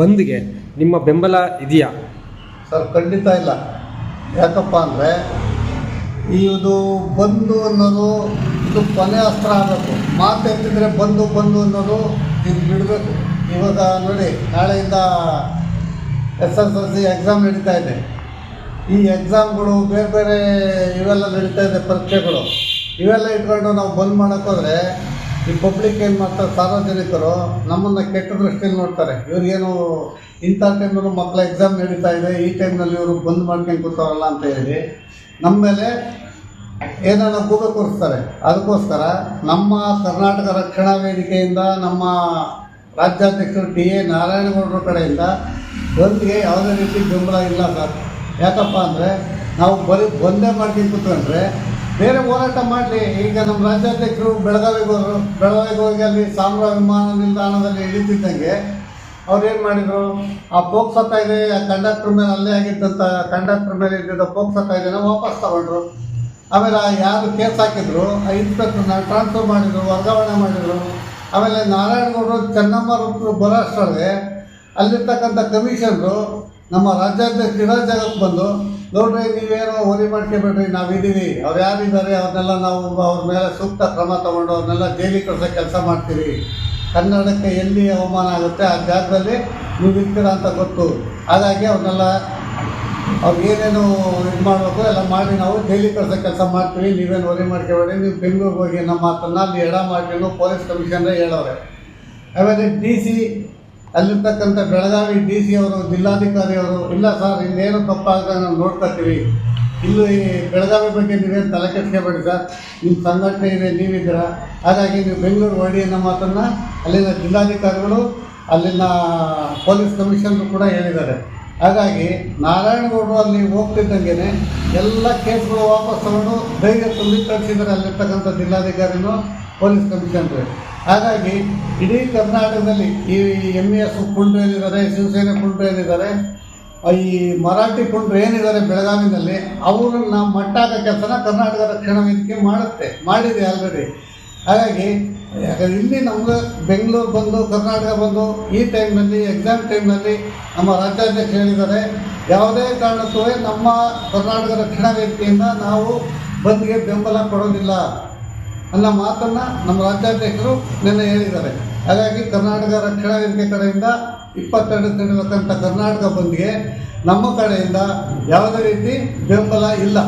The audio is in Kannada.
ಬಂದ್ಗೆ ನಿಮ್ಮ ಬೆಂಬಲ ಇದೆಯಾ? ಸರ್, ಖಂಡಿತ ಇಲ್ಲ. ಯಾಕಪ್ಪ ಅಂದರೆ, ಇದು ಬಂದು ಅನ್ನೋದು, ಇದು ಕೊನೆ ಅಸ್ತ್ರ ಆಗಬೇಕು. ಮಾತು ಎತ್ತಿದ್ರೆ ಬಂದು ಬಂದು ಅನ್ನೋದು ಇದು ಬಿಡಬೇಕು. ಇವಾಗ ನೋಡಿ, ನಾಳೆಯಿಂದ S S L C exam ನಡೀತಾ ಇದೆ. ಈ ಎಕ್ಸಾಮ್ಗಳು ಬೇರೆ ಬೇರೆ ಇವೆಲ್ಲ ನಡೀತಾ ಇದೆ, ಪರೀಕ್ಷೆಗಳು. ಇವೆಲ್ಲ ಇಟ್ಕೊಂಡು ನಾವು ಬಂದ್ ಮಾಡೋಕ್ಕೋದ್ರೆ ಈ ಪಬ್ಲಿಕ್ ಏನು ಮಾಡ್ತಾರೆ? ಸಾರ್ವಜನಿಕರು ನಮ್ಮನ್ನು ಕೆಟ್ಟ ದೃಷ್ಟಿಯಲ್ಲಿ ನೋಡ್ತಾರೆ. ಇವ್ರಿಗೇನು ಇಂಥ ಟೈಮಲ್ಲೂ ಮಕ್ಕಳ ಎಕ್ಸಾಮ್ ನಡೀತಾ ಇದೆ, ಈ ಟೈಮ್ನಲ್ಲಿ ಇವರು ಬಂದ್ ಮಾಡ್ಕೊಂಡು ಕೂತಾರಲ್ಲ ಅಂತ ಹೇಳಿ ನಮ್ಮ ಮೇಲೆ ಏನನ್ನ ಕೂಗ ಕೂರಿಸ್ತಾರೆ. ಅದಕ್ಕೋಸ್ಕರ ನಮ್ಮ ಕರ್ನಾಟಕ ರಕ್ಷಣಾ ವೇದಿಕೆಯಿಂದ, ನಮ್ಮ ರಾಜ್ಯಾಧ್ಯಕ್ಷರು ಟಿ ಎ ನಾರಾಯಣಗೌಡರ ಕಡೆಯಿಂದ ಬಂದ್ಗೆ ಯಾವುದೇ ರೀತಿ ಬೆಂಬಲ ಇಲ್ಲ ಸರ್. ಯಾಕಪ್ಪ ಅಂದರೆ ನಾವು ಬರೀ ಬಂದೇ ಮಾಡ್ಕೊಂಡು ಕೂತ್ಕೊಂಡ್ರೆ ಬೇರೆ ಹೋರಾಟ ಮಾಡಲಿ. ಈಗ ನಮ್ಮ ರಾಜ್ಯಾಧ್ಯಕ್ಷರು ಬೆಳಗಾವಿಗೆ ಹೋದರು ಬೆಳಗಾವಿಗೆ ಹೋಗಿ ಅಲ್ಲಿ ಸಾಮ್ರ ವಿಮಾನ ನಿಲ್ದಾಣದಲ್ಲಿ ಇಳಿತಿದ್ದಂಗೆ ಅವ್ರು ಏನು ಮಾಡಿದರು? ಆ ಪೋಕ್ಸೋ ಇದೆ ಆ ಕಂಡಕ್ಟರ್ ಮೇಲೆ ಅಲ್ಲೇ ಆಗಿದ್ದಂಥ ಕಂಡಕ್ಟರ್ ಮೇಲೆ ಇದ್ದಿದ್ದ ಪೋಕ್ಸೋ ಕಾಯ್ದೆನ ವಾಪಸ್ ತಗೊಂಡ್ರು. ಆಮೇಲೆ ಯಾರು ಕೇಸ್ ಹಾಕಿದ್ರು, ಆ ಇನ್ಸ್ಪೆಕ್ಟರ್ನ ಟ್ರಾನ್ಸ್ಫರ್ ಮಾಡಿದ್ರು, ವರ್ಗಾವಣೆ ಮಾಡಿದರು. ಆಮೇಲೆ ನಾರಾಯಣಗೌಡರು ಚೆನ್ನಮ್ಮ ರೂಪರು ಬರೋಷ್ಟರಲ್ಲಿ ಅಲ್ಲಿರ್ತಕ್ಕಂಥ ಕಮಿಷನ್ರು ನಮ್ಮ ರಾಜ್ಯಾಧ್ಯಕ್ಷ ಇರೋ ಜಾಗಕ್ಕೆ ಬಂದು ನೋಡ್ರಿ, ನೀವೇನೋ ಹೋಲಿ ಮಾಡ್ಕೊಬೇಡ್ರಿ, ನಾವಿದ್ದೀವಿ. ಅವ್ರು ಯಾರಿದ್ದಾರೆ ಅವ್ರನ್ನೆಲ್ಲ ನಾವು ಅವ್ರ ಮೇಲೆ ಸೂಕ್ತ ಕ್ರಮ ತಗೊಂಡು ಅವ್ರನ್ನೆಲ್ಲ ಜೈಲಿ ಕಳ್ಸೋ ಕೆಲಸ ಮಾಡ್ತೀವಿ ಕನ್ನಡಕ್ಕೆ ಎಲ್ಲಿ ಅವಮಾನ ಆಗುತ್ತೆ ಆ ಜಾಗದಲ್ಲಿ ನೀವು ಇರ್ತೀರ ಅಂತ ಗೊತ್ತು. ಹಾಗಾಗಿ ಅವ್ರನ್ನೆಲ್ಲ ಅವ್ರಿಗೆ ಏನೇನು ಇದು ಮಾಡಬೇಕು, ಎಲ್ಲ ಮಾಡಿ ನಾವು ಜೈಲಿ ಕಳ್ಸೋ ಕೆಲಸ ಮಾಡ್ತೀವಿ. ನೀವೇನು ವರಿ ಮಾಡ್ಕೋಬೇಡಿ ನೀವು ಬೆಂಗಳೂರಿಗೆ ಹೋಗಿ ನಮ್ಮ ಮಾತನ್ನು ಅಲ್ಲಿ ಎಡ ಮಾಡ್ಕೊಂಡು ಪೊಲೀಸ್ ಕಮಿಷನರೇ ಹೇಳೋರೆ. ಆಮೇಲೆ ಡಿ ಸಿ ಅಲ್ಲಿರ್ತಕ್ಕಂಥ ಬೆಳಗಾವಿ ಡಿ ಸಿ ಅವರು, ಜಿಲ್ಲಾಧಿಕಾರಿ ಅವರು, ಇಲ್ಲ ಸರ್, ಇನ್ನೇನು ತಪ್ಪಾಗದೆ ನಾವು ನೋಡ್ಕೊತೀವಿ. ಇಲ್ಲಿ ಬೆಳಗಾವಿ ಬಗ್ಗೆ ನೀವೇನು ತಲೆ ಕೆಡ್ಸ್ಕೊಬೇಡಿ ಸರ್. ನಿಮ್ಮ ಸಂಘಟನೆ ಇದೆ, ನೀವಿದ್ದೀರಾ? ಹಾಗಾಗಿ ನೀವು ಬೆಂಗಳೂರು ಹೊಡಿ ಅನ್ನೋ ಮಾತನ್ನು ಅಲ್ಲಿನ ಜಿಲ್ಲಾಧಿಕಾರಿಗಳು, ಅಲ್ಲಿನ ಪೊಲೀಸ್ ಕಮಿಷನರು ಕೂಡ ಹೇಳಿದ್ದಾರೆ. ಹಾಗಾಗಿ ನಾರಾಯಣಗೌಡರು ಅಲ್ಲಿ ಹೋಗ್ತಿದ್ದಂಗೆ ಎಲ್ಲ ಕೇಸ್ಗಳು ವಾಪಸ್ ತಗೊಂಡು ಧೈರ್ಯ ತುಂಬಿ ಕಳಿಸಿದ್ದಾರೆ ಅಲ್ಲಿರ್ತಕ್ಕಂಥ ಜಿಲ್ಲಾಧಿಕಾರಿನೂ ಪೊಲೀಸ್ ಕಮಿಷನರು. ಹಾಗಾಗಿ ಇಡೀ ಕರ್ನಾಟಕದಲ್ಲಿ ಈ ಎಂ ಎಸ್ ಕುಂಡ್ರು ಏನಿದ್ದಾರೆ, ಶಿವಸೇನೆ ಕುಂಡ್ರು ಏನಿದ್ದಾರೆ, ಈ ಮರಾಠಿ ಕುಂಡ್ರು ಏನಿದ್ದಾರೆ ಬೆಳಗಾವಿನಲ್ಲಿ, ಅವ್ರನ್ನ ಮಟ್ಟಾಕ ಕೆಲಸನ ಕರ್ನಾಟಕ ರಕ್ಷಣಾ ವೇದಿಕೆ ಮಾಡುತ್ತೆ, ಮಾಡಿದೆ ಆಲ್ರೆಡಿ ಹಾಗಾಗಿ ಯಾಕಂದ್ರೆ ಇಲ್ಲಿ ನಮ್ಗೆ ಬೆಂಗಳೂರು ಬಂದು, ಕರ್ನಾಟಕ ಬಂದು, ಈ ಟೈಮ್ನಲ್ಲಿ ಎಕ್ಸಾಮ್ ಟೈಮ್ನಲ್ಲಿ ನಮ್ಮ ರಾಜ್ಯಾಧ್ಯಕ್ಷ ಹೇಳಿದ್ದಾರೆ. ಯಾವುದೇ ಕಾರಣಕ್ಕೂ ನಮ್ಮ ಕರ್ನಾಟಕ ರಕ್ಷಣಾ ವೇದಿಕೆಯಿಂದ ನಾವು ಬಂದ್ಗೆ ಬೆಂಬಲ ಕೊಡೋದಿಲ್ಲ ಅನ್ನೋ ಮಾತನ್ನು ನಮ್ಮ ರಾಜ್ಯಾಧ್ಯಕ್ಷರು ನಿನ್ನೆ ಹೇಳಿದ್ದಾರೆ. ಹಾಗಾಗಿ ಕರ್ನಾಟಕ ರಕ್ಷಣಾ ವೇದಿಕೆ ಕಡೆಯಿಂದ ಇಪ್ಪತ್ತೆರಡು ನಡೆಯತಕ್ಕಂಥ ಕರ್ನಾಟಕ ಬಂದ್ಗೆ ನಮ್ಮ ಕಡೆಯಿಂದ ಯಾವುದೇ ರೀತಿ ಬೆಂಬಲ ಇಲ್ಲ.